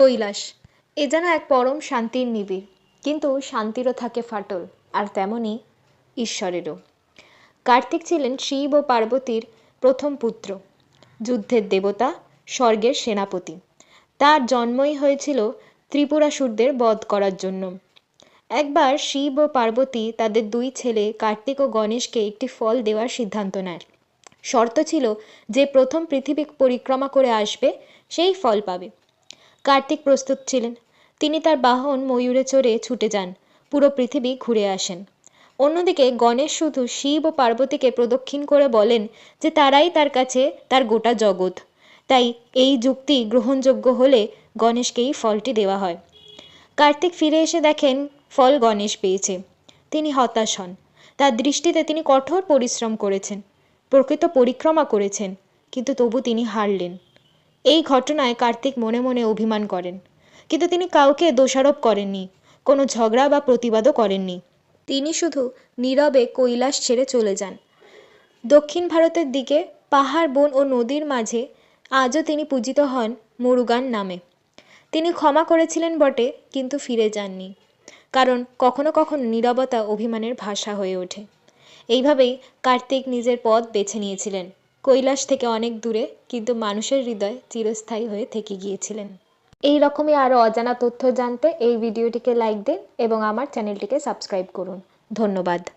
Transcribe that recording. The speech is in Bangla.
কৈলাস, এ যেন এক পরম শান্তির নিবিড়। কিন্তু শান্তিরও থাকে ফাটল, আর তেমনই ঈশ্বরেরও। কার্তিক ছিলেন শিব ও পার্বতীর প্রথম পুত্র, যুদ্ধের দেবতা, স্বর্গের সেনাপতি। তার জন্মই হয়েছিল ত্রিপুরাসুরদের বধ করার জন্য। একবার শিব ও পার্বতী তাদের দুই ছেলে কার্তিক ও গণেশকে একটি ফল দেওয়ার সিদ্ধান্ত নেয়। শর্ত ছিল, যে প্রথম পৃথিবী পরিক্রমা করে আসবে, সেই ফল পাবে। কার্তিক প্রস্তুত ছিলেন। তিনি তার বাহন ময়ূরে চড়ে ছুটে যান, পুরো পৃথিবী ঘুরে আসেন। অন্যদিকে গণেশ শুধু শিব ও পার্বতীকে প্রদক্ষিণ করে বলেন যে তারাই তার কাছে তার গোটা জগৎ। তাই এই যুক্তি গ্রহণযোগ্য হলে গণেশকেই ফলটি দেওয়া হয়। কার্তিক ফিরে এসে দেখেন ফল গণেশ পেয়েছে। তিনি হতাশ হন। তার দৃষ্টিতে তিনি কঠোর পরিশ্রম করেছেন, প্রকৃত পরিক্রমা করেছেন, কিন্তু তবু তিনি হারলেন। এই ঘটনায় কার্তিক মনে মনে অভিমান করেন। কিন্তু তিনি কাউকে দোষারোপ করেননি, কোনো ঝগড়া বা প্রতিবাদও করেননি। তিনি শুধু নীরবে কৈলাস ছেড়ে চলে যান। দক্ষিণ ভারতের দিকে পাহাড়, বন ও নদীর মাঝে আজও তিনি পূজিত হন মুরুগান নামে। তিনি ক্ষমা করেছিলেন বটে, কিন্তু ফিরে যাননি। কারণ কখনো কখনো নীরবতা অভিমানের ভাষা হয়ে ওঠে। এইভাবেই কার্তিক নিজের পথ বেছে নিয়েছিলেন। কৈলাস থেকে অনেক দূরে, কিন্তু মানুষের হৃদয় চিরস্থায়ী হয়ে থেকে গিয়েছিলেন। এই রকমই আরও অজানা তথ্য জানতে এই ভিডিওটিকে লাইক দিন এবং আমার চ্যানেলটিকে সাবস্ক্রাইব করুন। ধন্যবাদ।